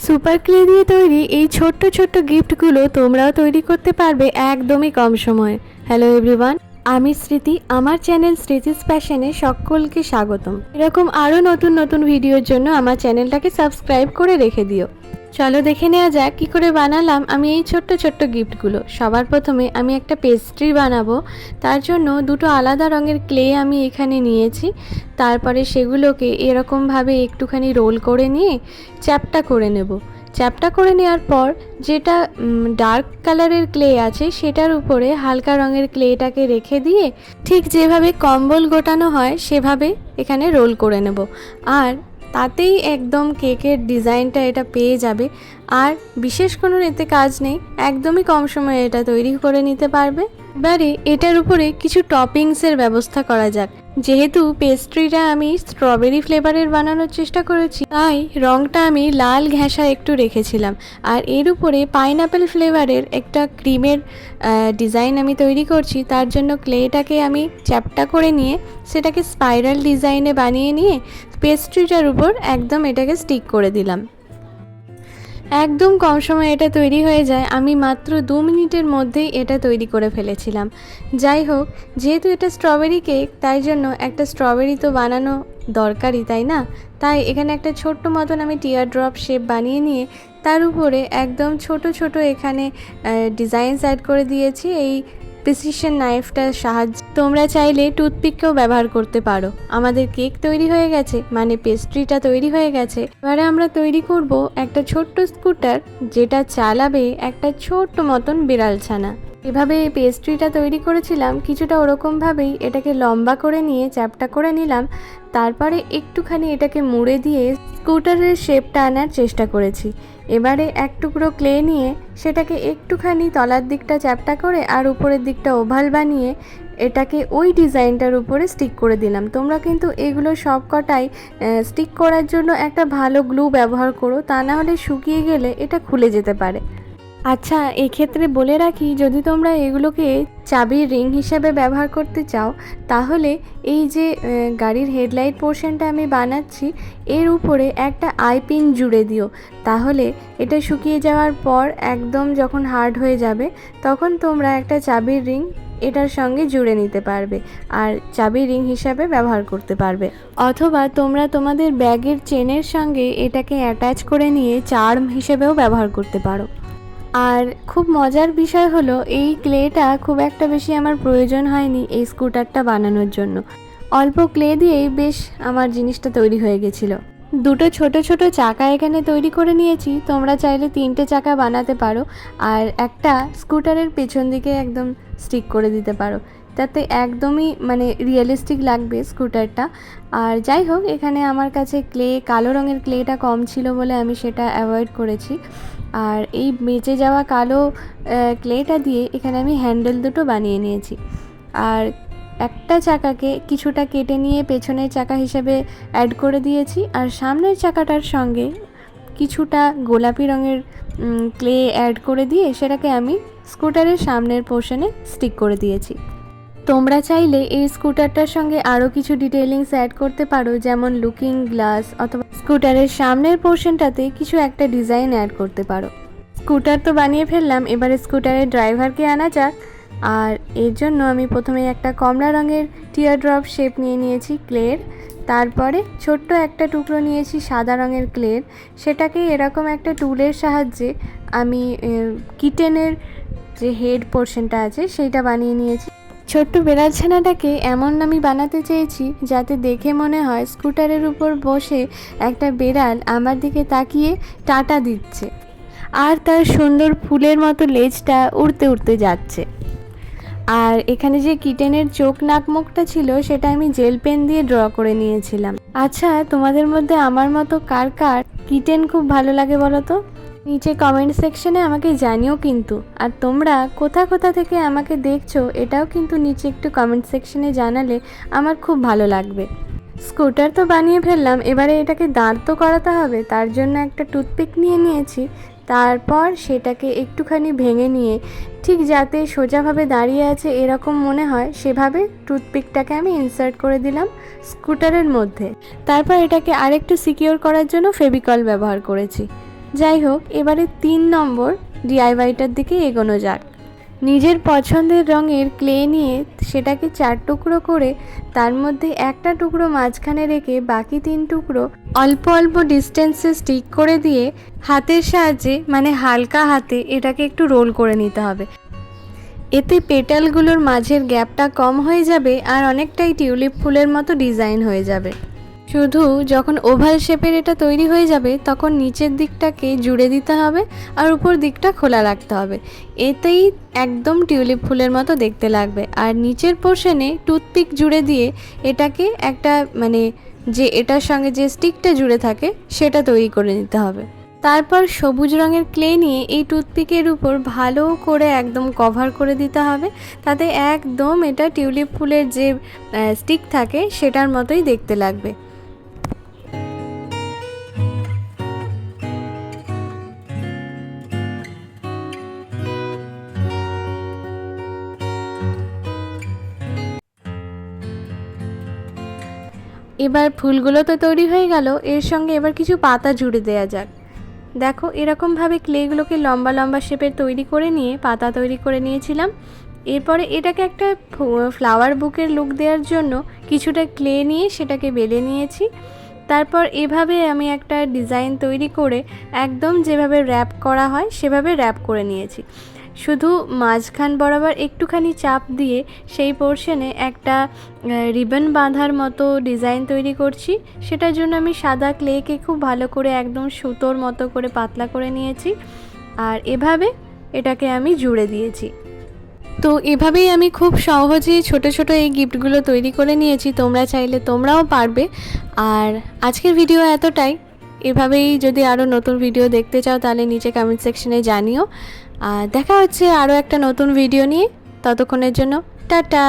Super clay দিয়ে তৈরি এই ছোট্ট ছোট্ট গিফটগুলো তোমরাও তৈরি করতে পারবে একদমই কম সময়ে। হ্যালো এভরিওয়ান আমি স্মৃতি, আমার চ্যানেল স্মৃতিস প্যাশনে সকলকে স্বাগতম। এরকম আরও নতুন নতুন ভিডিওর জন্য আমার চ্যানেলটাকে সাবস্ক্রাইব করে রেখে দিও। চলো দেখে নেওয়া যাক কী করে বানালাম আমি এই ছোট্ট ছোট্ট গিফটগুলো। সবার প্রথমে আমি একটা পেস্ট্রি বানাবো। তার জন্য দুটো আলাদা রঙের ক্লে আমি এখানে নিয়েছি। তারপরে সেগুলোকে এরকমভাবে একটুখানি রোল করে নিয়ে চ্যাপটা করে নেব। চ্যাপটা করে নেওয়ার পর যেটা ডার্ক কালারের ক্লে আছে সেটার উপরে হালকা রঙের ক্লেটাকে রেখে দিয়ে ঠিক যেভাবে কম্বল গোটানো হয় সেভাবে এখানে রোল করে নেব। আর তাতেই একদম কেকের ডিজাইনটা এটা পেয়ে যাবে। আর বিশেষ কোনো এতে কাজ নেই, একদমই কম সময়ে এটা তৈরি করে নিতে পারবে। এবারে এটার উপরে কিছু টপিংসের ব্যবস্থা করা যাক। যেহেতু পেস্ট্রিটা আমি স্ট্রবেরি ফ্লেভারের বানানোর চেষ্টা করেছি, তাই রঙটা আমি লাল ঘেঁষা একটু রেখেছিলাম। আর এর উপরে পাইনাপেল ফ্লেভারের একটা ক্রিমের ডিজাইন আমি তৈরি করছি, তার জন্য ক্লেটাকে আমি চ্যাপটা করে নিয়ে সেটাকে স্পাইরাল ডিজাইনে বানিয়ে নিয়ে পেস্ট্রিটার উপর একদম এটাকে স্টিক করে দিলাম। একদম কম সময়ে এটা তৈরি হয়ে যায়, আমি মাত্র দু মিনিটের মধ্যেই এটা তৈরি করে ফেলেছিলাম। যাই হোক, যেহেতু এটা স্ট্রবেরি কেক তাই জন্য একটা স্ট্রবেরি তো বানানো দরকারই, তাই না? তাই এখানে একটা ছোট্ট মতন আমি টিয়ার ড্রপ শেপ বানিয়ে নিয়ে তার উপরে একদম ছোট ছোট এখানে ডিজাইনস অ্যাড করে দিয়েছি। এই প্রিসিশন নাইফটার সাহায্যে তোমরা চাইলে টুথপিককেও ব্যবহার করতে পারো। আমাদের কেক তৈরি হয়ে গেছে মানে পেস্ট্রিটা তৈরি হয়ে গেছে। এবারে আমরা তৈরি করব একটা ছোট্ট স্কুটার যেটা চালাবে একটা ছোট্ট মতন বিড়াল ছানা। এভাবে এই পেস্ট্রিটা তৈরি করেছিলাম, কিছুটা ওরকমভাবেই এটাকে লম্বা করে নিয়ে, চ্যাপটা করে নিলাম, তারপরে একটুখানি এটাকে মুড়ে দিয়ে স্কুটারের শেপটা আনার চেষ্টা করেছি। এবারে এক টুকরো ক্লে নিয়ে সেটাকে একটুখানি তলার দিকটা চ্যাপটা করে আর উপরের দিকটা ওভাল বানিয়ে এটাকে ওই ডিজাইনটার উপরে স্টিক করে দিলাম। তোমরা কিন্তু এগুলো সব কটাই স্টিক করার জন্য একটা ভালো গ্লু ব্যবহার করো, তা না হলে শুকিয়ে গেলে এটা খুলে যেতে পারে। আচ্ছা এক্ষেত্রে বলে রাখি, যদি তোমরা এগুলোকে চাবির রিং হিসাবে ব্যবহার করতে চাও, তাহলে এই যে গাড়ির হেডলাইট পোর্শনটা আমি বানাচ্ছি, এর উপরে একটা আই পিন জুড়ে দিও। তাহলে এটা শুকিয়ে যাওয়ার পর একদম যখন হার্ড হয়ে যাবে, তখন তোমরা একটা চাবির রিং এটার সঙ্গে জুড়ে নিতে পারবে আর চাবির রিং হিসাবে ব্যবহার করতে পারবে। অথবা তোমরা তোমাদের ব্যাগের চেনের সঙ্গে এটাকে অ্যাটাচ করে নিয়ে চার্ম হিসেবেও ব্যবহার করতে পারো। আর খুব মজার বিষয় হলো, এই ক্লেটা খুব একটা বেশি আমার প্রয়োজন হয়নি এই স্কুটারটা বানানোর জন্য। অল্প ক্লে দিয়েই বেশ আমার জিনিসটা তৈরি হয়ে গেছিল। দুটো ছোট ছোট চাকা এখানে তৈরি করে নিয়েছি, তোমরা চাইলে তিনটে চাকা বানাতে পারো, আর একটা স্কুটারের পেছন দিকে একদম স্টিক করে দিতে পারো। তাতে একদমই মানে রিয়েলিস্টিক লাগবে স্কুটারটা আর যাই হোক, এখানে আমার কাছে ক্লে কালো রঙের ক্লেটা কম ছিল বলে আমি সেটা অ্যাভয়েড করেছি। আর এই বেঁচে যাওয়া কালো ক্লেটা দিয়ে এখানে আমি হ্যান্ডেল দুটো বানিয়ে নিয়েছি। আর একটা চাকাকে কিছুটা কেটে নিয়ে পেছনের চাকা হিসেবে অ্যাড করে দিয়েছি। আর সামনের চাকাটার সঙ্গে কিছুটা গোলাপি রঙের ক্লে অ্যাড করে দিয়ে সেটাকে আমি স্কুটারের সামনের পোর্শনে স্টিক করে দিয়েছি। তোমরা চাইলে এই স্কুটারটার সঙ্গে আরও কিছু ডিটেলিংস অ্যাড করতে পারো, যেমন লুকিং গ্লাস অথবা স্কুটারের সামনের পোর্শনটাতে কিছু একটা ডিজাইন অ্যাড করতে পারো। স্কুটার তো বানিয়ে ফেললাম, এবারে স্কুটারের ড্রাইভারকে আনা যাক। আর এর জন্য আমি প্রথমে একটা কমলা রঙের টিয়ার ড্রপ শেপ নিয়ে নিয়েছি ক্লের তারপরে ছোট্ট একটা টুকরো নিয়েছি সাদা রঙের ক্লের সেটাকে এরকম একটা টুলের সাহায্যে আমি কিটেনের যে হেড পোর্শনটা আছে, সেইটা বানিয়ে নিয়েছি। ছোট্ট বেড়াল ছানাটাকে এমন আমি বানাতে চেয়েছি যাতে দেখে মনে হয় স্কুটারের উপর বসে একটা বেড়াল আমার দিকে তাকিয়ে টাটা দিচ্ছে আর তার সুন্দর ফুলের মতো লেজটা উড়তে উড়তে যাচ্ছে। আর এখানে যে কিটেনের চোখ নাক মুখটা ছিল সেটা আমি জেল পেন দিয়ে ড্র করে নিয়েছিলাম। আচ্ছা তোমাদের মধ্যে আমার মতো কার কার কিটেন খুব ভালো লাগে বলো তো? নিচে কমেন্ট সেকশনে আমাকে জানিও কিন্তু। আর তোমরা কোথা কোথা থেকে আমাকে দেখছ, এটাও কিন্তু নিচে একটু কমেন্ট সেকশনে জানালে আমার খুব ভালো লাগবে। স্কুটার তো বানিয়ে ফেললাম, এবারে এটাকে দাঁড় তো করাতে হবে, তার জন্য একটা টুথপিক নিয়ে নিয়েছি। তারপর সেটাকে একটুখানি ভেঙে নিয়ে, ঠিক যাতে সোজাভাবে দাঁড়িয়ে আছে এরকম মনে হয়, সেভাবে টুথপিকটাকে আমি ইনসার্ট করে দিলাম স্কুটারের মধ্যে। তারপর এটাকে আরেকটু সিকিওর করার জন্য ফেবিকল ব্যবহার করেছি। যাই হোক, এবারে তিন নম্বর ডিআইওয়াইটার দিকে এগোনো যাক। নিজের পছন্দের রঙের ক্লে নিয়ে সেটাকে চার টুকরো করে তার মধ্যে একটা টুকরো মাঝখানে রেখে বাকি তিন টুকরো অল্প অল্প ডিস্টেন্সে স্টিক করে দিয়ে হাতের সাহায্যে মানে হালকা হাতে এটাকে একটু রোল করে নিতে হবে। এতে পেটালগুলোর মাঝের গ্যাপটা কম হয়ে যাবে আর অনেকটাই টিউলিপ ফুলের মতো ডিজাইন হয়ে যাবে। শুধু যখন ওভাল শেপের এটা তৈরি হয়ে যাবে, তখন নিচের দিকটাকে জুড়ে দিতে হবে আর উপর দিকটা খোলা রাখতে হবে। এতেই একদম টিউলিপ ফুলের মতো দেখতে লাগবে। আর নিচের পোর্শনে টুথপিক জুড়ে দিয়ে এটাকে একটা মানে যে এটার সঙ্গে যে স্টিকটা জুড়ে থাকে, সেটা তৈরি করে নিতে হবে। তারপর সবুজ রঙের ক্লে নিয়ে এই টুথপিকের উপর ভালো করে একদম কভার করে দিতে হবে। তাতে একদম এটা টিউলিপ ফুলের যে স্টিক থাকে, সেটার মতোই দেখতে লাগবে। এবার ফুলগুলো তো তৈরি হয়ে গেল, এর সঙ্গে এবার কিছু পাতা জুড়ে দেওয়া যাক। দেখো, এরকমভাবে ক্লেগুলোকে লম্বা লম্বা শেপের তৈরি করে নিয়ে পাতা তৈরি করে নিয়েছিলাম। এরপরে এটাকে একটা ফ্লাওয়ার বুকের লুক দেওয়ার জন্য কিছুটা ক্লে নিয়ে সেটাকে বেলে নিয়েছি। তারপর এভাবে আমি একটা ডিজাইন তৈরি করে একদম যেভাবে র্যাপ করা হয় সেভাবে র্যাপ করে নিয়েছি। শুধু মাঝখান বরাবর একটুখানি চাপ দিয়ে সেই পোর্শনে একটা রিবন বাঁধার মতো ডিজাইন তৈরি করছি। সেটার জন্য আমি সাদা ক্লেকে খুব ভালো করে একদম সুতোর মতো করে পাতলা করে নিয়েছি। আর এভাবে এটাকে আমি জুড়ে দিয়েছি। তো এভাবেই আমি খুব সহজেই ছোট ছোট এই গিফটগুলো তৈরি করে নিয়েছি। তোমরা চাইলে তোমরাও পারবে। আর আজকের ভিডিও এতটাই। এভাবেই যদি আরও নতুন ভিডিও দেখতে চাও, তাহলে নিচে কমেন্ট সেকশনে জানিও। আর দেখা হচ্ছে আরও একটা নতুন ভিডিও নিয়ে। ততক্ষণের জন্য টাটা!